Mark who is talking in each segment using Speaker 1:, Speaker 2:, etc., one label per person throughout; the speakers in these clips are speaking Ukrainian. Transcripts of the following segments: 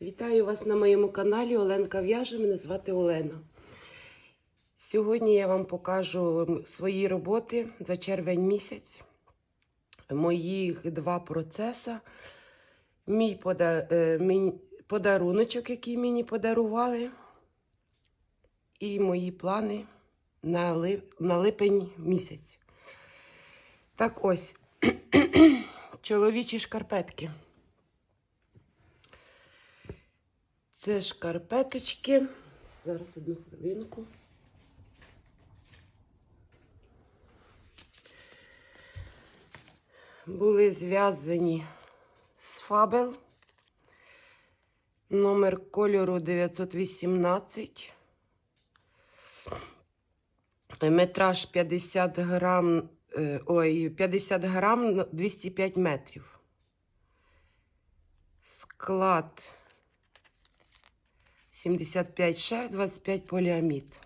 Speaker 1: Вітаю вас на моєму каналі Оленка В'яже. Мене звати Олена. Сьогодні я вам покажу свої роботи за червень місяць. Моїх два процеси. Мій пода... е, подаруночок, який мені подарували, і мої плани на, ли... на липень місяць. Так ось, чоловічі шкарпетки. Це шкарпеточки. Зараз одну хвилинку. Були зв'язані з фабел. Номер кольору 918. Метраж 50 грам, е, ой, 50 грам 205 метрів. Склад 75 шерсть, 25 поліамід.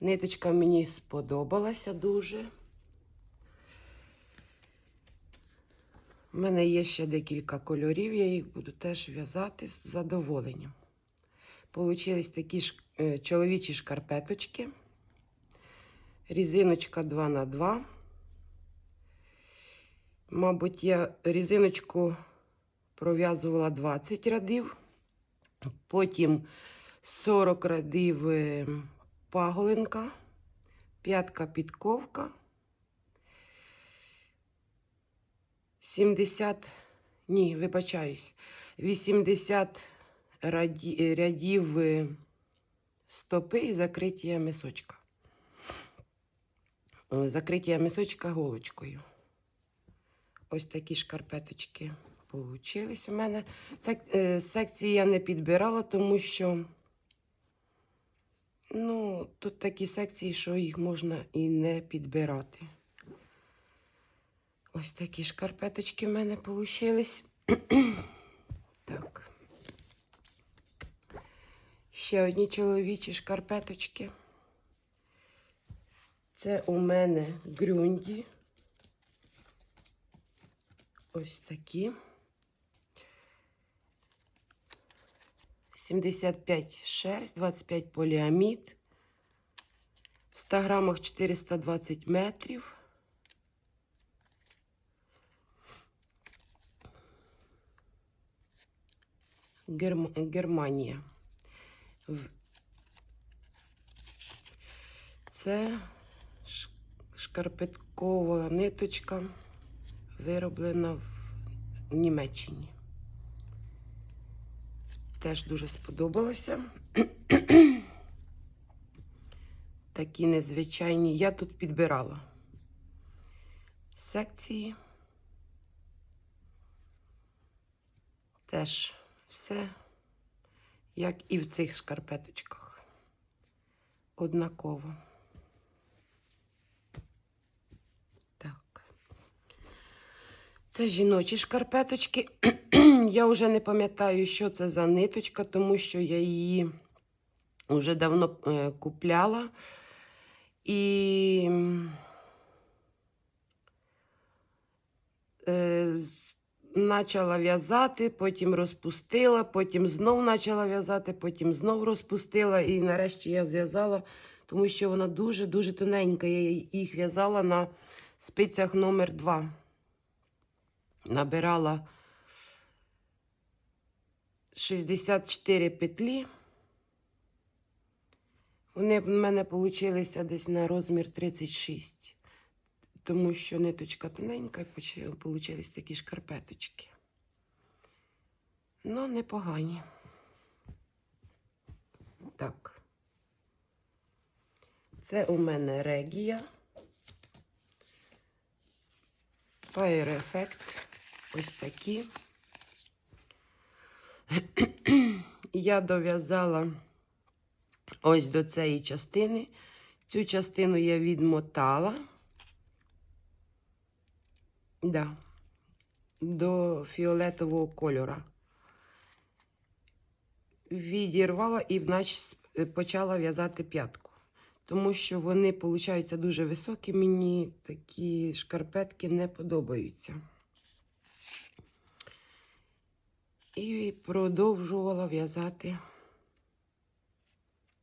Speaker 1: Ниточка мені сподобалася дуже. У мене є ще декілька кольорів, я їх буду теж в'язати з задоволенням. Получились такі ж е, чоловічі шкарпеточки. Різиночка 2 на 2 Мабуть, я різиночку пров'язувала 20 рядів. Потім 40 радів е, паголинка, п'ятка підковка, 70, ні, вибачаюсь, 80 раді, е, рядів е, стопи і закриття мисочка. Закриття мисочка голочкою. Ось такі шкарпеточки получились у мене. Е, Секції я не підбирала, тому що ну, тут такі секції, що їх можна і не підбирати. Ось такі шкарпеточки в мене получились. так. Ще одні чоловічі шкарпеточки. Це у мене грюнді. Ось такі. 75 шерсть, 25 поліамід. В 100 грамах 420 метрів. Герм... Германія. Це шкарпеткова ниточка, вироблена в Німеччині. Теж дуже сподобалося. Такі незвичайні. Я тут підбирала секції. Теж все, як і в цих шкарпеточках. Однаково. Так. Це жіночі шкарпеточки. Я вже не пам'ятаю, що це за ниточка, тому що я її вже давно е, купляла. І е, почала в'язати, потім розпустила, потім знов почала в'язати, потім знов розпустила. І нарешті я зв'язала, тому що вона дуже-дуже тоненька. Я їх в'язала на спицях номер 2 Набирала 64 петлі. Вони в мене вийшли десь на розмір 36, тому що ниточка тоненька і вийшли такі шкарпеточки. Ну, непогані. Так. Це у мене регія. Fire Effect. Ось такі. Я дов'язала ось до цієї частини. Цю частину я відмотала. Да, до фіолетового кольора. Відірвала і почала в'язати п'ятку. Тому що вони, виходять, дуже високі. Мені такі шкарпетки не подобаються. І продовжувала в'язати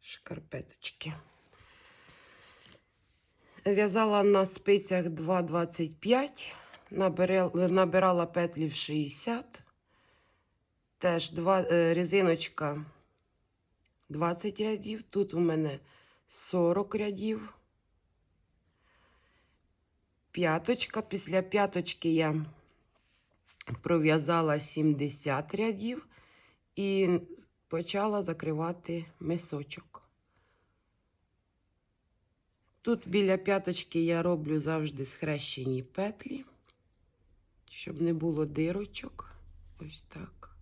Speaker 1: шкарпеточки. В'язала на спицях 2,25, набирала, петлі в 60, теж два, е, резиночка 20 рядів, тут у мене 40 рядів. П'яточка, після п'яточки я пров'язала 70 рядів і почала закривати мисочок. Тут біля п'яточки я роблю завжди схрещені петлі, щоб не було дирочок. Ось так.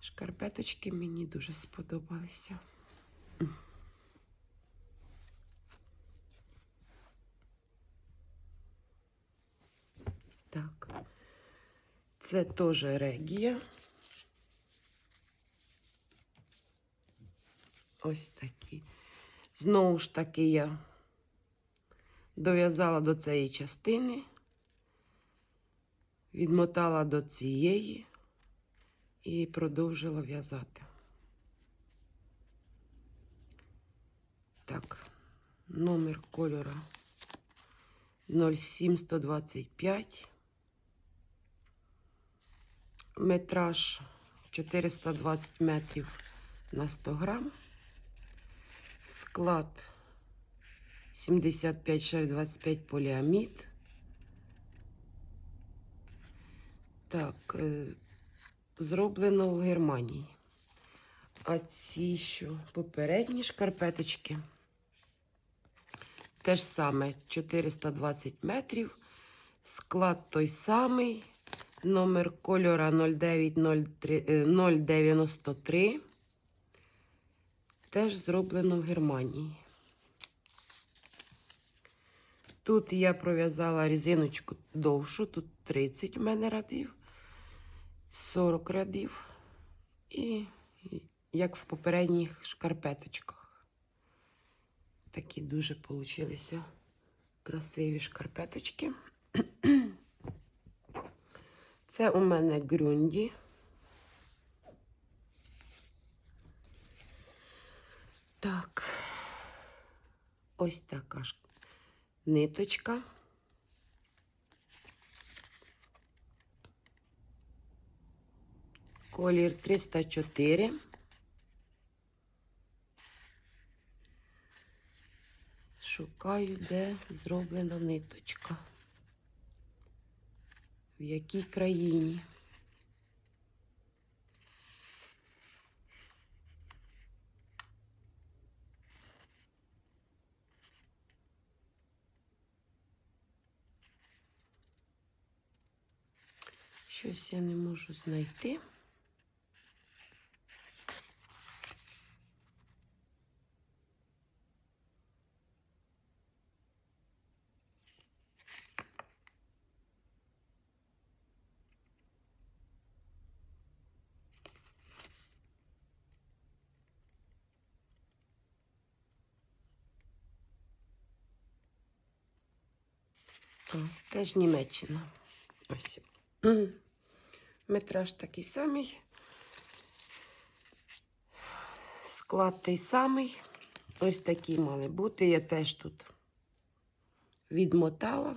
Speaker 1: Шкарпеточки мені дуже сподобалися. Так, це теж регія. Ось такі. Знову ж таки, я дов'язала до цієї частини, відмотала до цієї і продовжила в'язати. Так, номер кольора 07125. Метраж 420 метрів на 100 грам. Склад 75 шар 25 поліамід. Так, е, зроблено в Германії. А ці що попередні шкарпеточки. Те ж саме 420 метрів. Склад той самий. Номер кольора 0903, е, 093. Теж зроблено в Германії. Тут я пров'язала резиночку довшу, тут 30 в мене рядів, 40 рядів. І і як в попередніх шкарпеточках. Такі дуже получилися красиві шкарпеточки. Це у мене грюнді. Так, ось така ж ниточка. Колір 304. Шукаю, де зроблена ниточка. В якій країні. Щось я не можу знайти. Теж Німеччина. Ось. Метраж такий самий. Склад той самий. Ось такі мали бути. Я теж тут відмотала,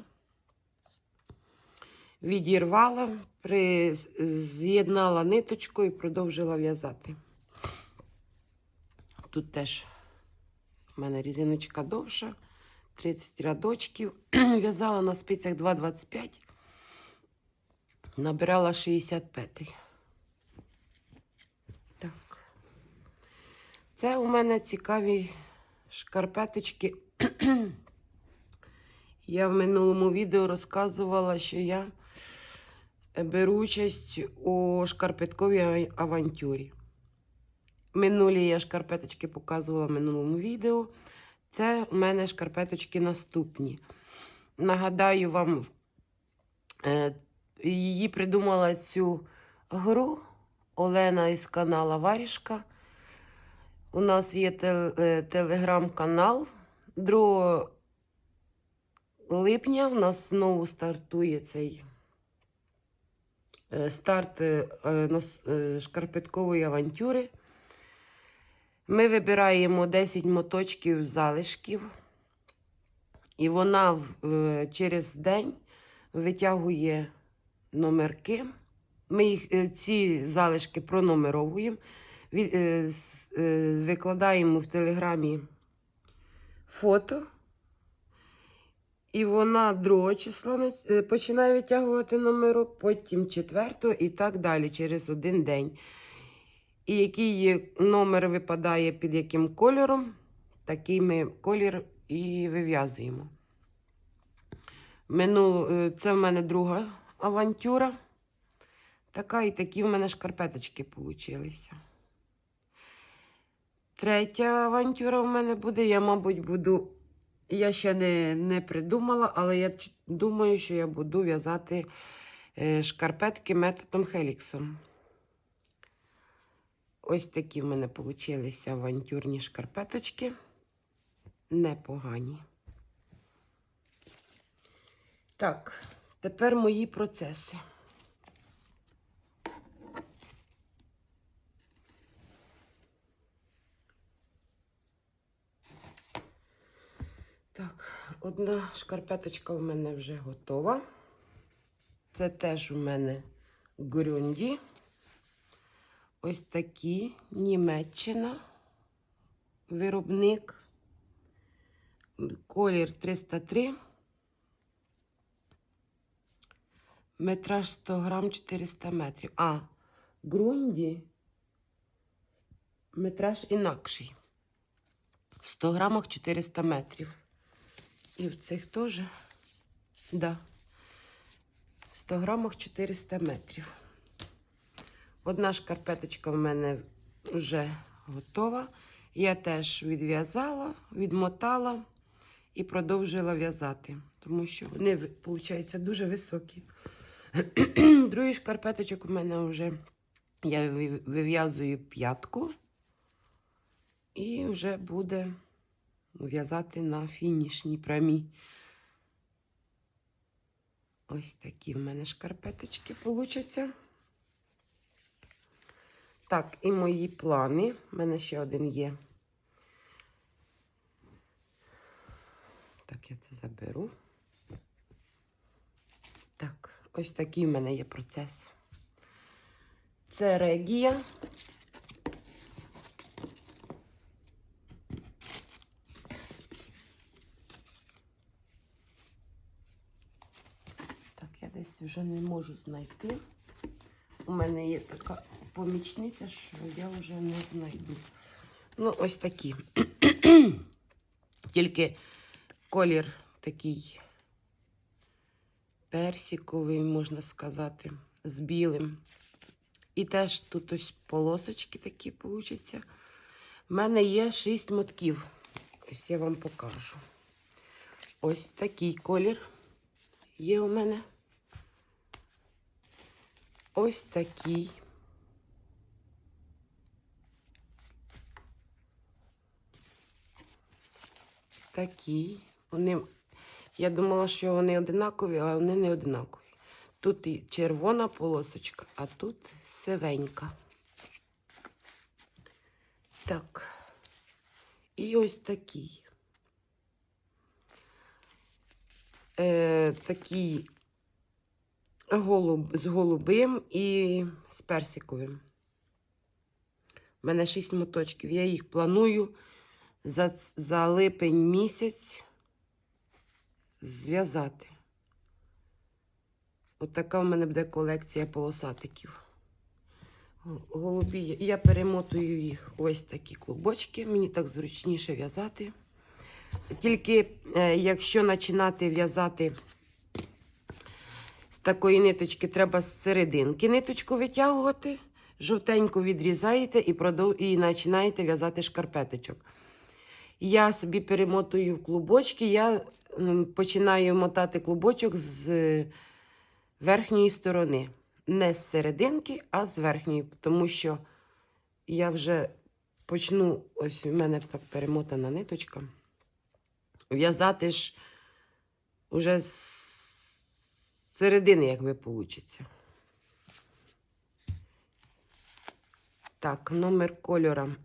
Speaker 1: відірвала, при... з'єднала ниточку і продовжила в'язати. Тут теж в мене різиночка довша, 30 рядочків. В'язала на спицях 2,25. Набирала 60 петель. Так. Це у мене цікаві шкарпеточки. Я в минулому відео розказувала, що я беру участь у шкарпетковій авантюрі. Минулі я шкарпеточки показувала в минулому відео. Це у мене шкарпеточки наступні. Нагадаю вам, е, її придумала цю гру Олена із канала Варішка. У нас є е, телеграм-канал. 2 липня у нас знову стартує цей е, старт шкарпеткової авантюри. Ми вибираємо 10 моточків залишків, і вона е, через день витягує номерки. Ми їх, е, ці залишки пронумеровуємо, е, викладаємо в телеграмі фото. І вона 2 числа починає витягувати номерок, потім 4 і так далі через один день. І який номер випадає під яким кольором, такий ми колір і вив'язуємо. Минуло, е, це в мене друга авантюра. Така і такі в мене шкарпеточки получилися. Третя авантюра в мене буде. Я, мабуть, буду. Я ще не, не придумала, але я думаю, що я буду в'язати е, шкарпетки методом Хеліксом. Ось такі в мене получилися авантюрні шкарпеточки. Непогані. Так, тепер мої процеси. Так, одна шкарпеточка у мене вже готова. Це теж у мене грюнді. Ось такі Німеччина. Виробник. Колір 303. Метраж 100 грам 400 метрів. А, ґрунді. Метраж інакший. В 100 грамах 400 метрів. І в цих теж, да, в 100 грамах 400 метрів. Одна шкарпеточка в мене вже готова. Я теж відв'язала, відмотала і продовжила в'язати, тому що вони, виходить, дуже високі. Другий шкарпеточок у мене вже я вив'язую п'ятку і вже буде в'язати на фінішній прямій. Ось такі в мене шкарпеточки получаться. Так, і мої плани. У мене ще один є. Так, я це заберу. Так, ось такий в мене є процес. Це регія. Так, я десь вже не можу знайти. У мене є така помічниця, що я вже не знайду. Ну, ось такі. Тільки колір такий персиковий, можна сказати, з білим. І теж тут ось полосочки такі получаться. У мене є шість мотків. Ось я вам покажу. Ось такий колір є у мене. Ось такий. Такий. Вони, я думала, що вони одинакові, а вони не одинакові. Тут і червона полосочка, а тут сивенька. Так. І ось такий. Е, такий голуб, з голубим і з персиковим. У мене шість моточків. Я їх планую за, за липень місяць зв'язати. От така в мене буде колекція полосатиків. Голубі. Я перемотую їх ось такі клубочки. Мені так зручніше в'язати. Тільки е, якщо починати в'язати з такої ниточки, треба з серединки ниточку витягувати, жовтеньку відрізаєте і, продов... і починаєте в'язати шкарпеточок. Я собі перемотую в клубочки, я починаю мотати клубочок з е, верхньої сторони. Не з серединки, а з верхньої, тому що я вже почну, ось у мене так перемотана ниточка. В'язати ж уже з середини, як ви получиться. Так, номер кольора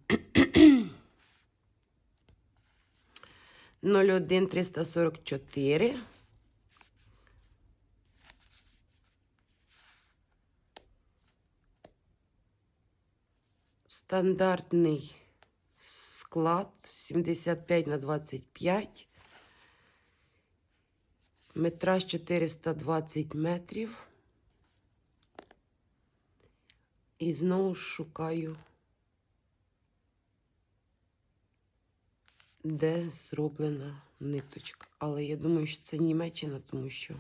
Speaker 1: 01344. Стандартний склад 75 на 25. Метраж 420 метрів. І знову шукаю, де зроблена ниточка. Але я думаю, що це Німеччина, тому що.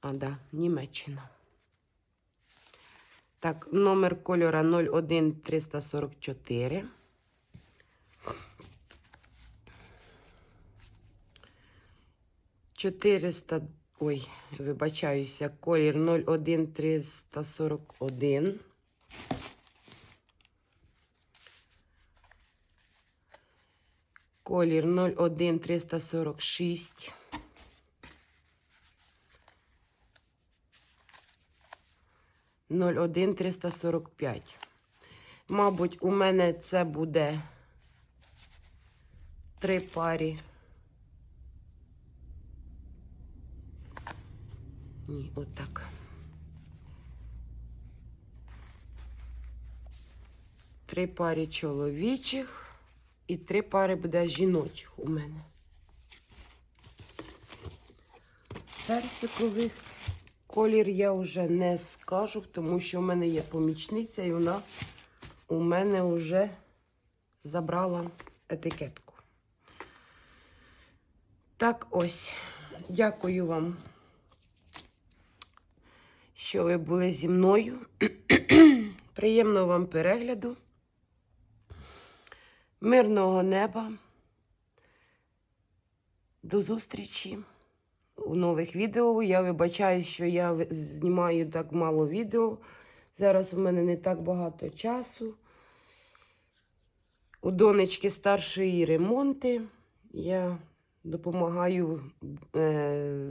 Speaker 1: А, да, Німеччина. Так, номер кольора 01344. Чотириста, ой, вибачаюся, колір 01341. Колір 01346. Ноль один триста сорок п'ять. Мабуть, у мене це буде три парі. Ні, отак. Три пари чоловічих і три пари буде жіночих у мене. Персикових колір я вже не скажу, тому що в мене є помічниця, і вона у мене вже забрала етикетку. Так ось, дякую вам що ви були зі мною. Приємного вам перегляду. Мирного неба. До зустрічі у нових відео. Я вибачаю, що я знімаю так мало відео. Зараз у мене не так багато часу. У донечки старшої ремонти. Я допомагаю е,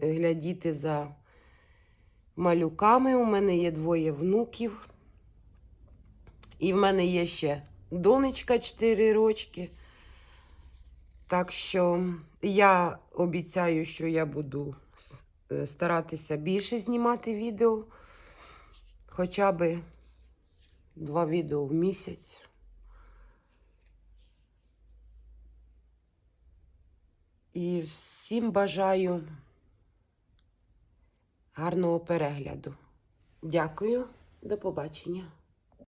Speaker 1: глядіти за малюками. У мене є двоє внуків. І в мене є ще донечка 4 рочки. Так що я обіцяю, що я буду е, старатися більше знімати відео. Хоча б два відео в місяць. І всім бажаю гарного перегляду. Дякую, до побачення.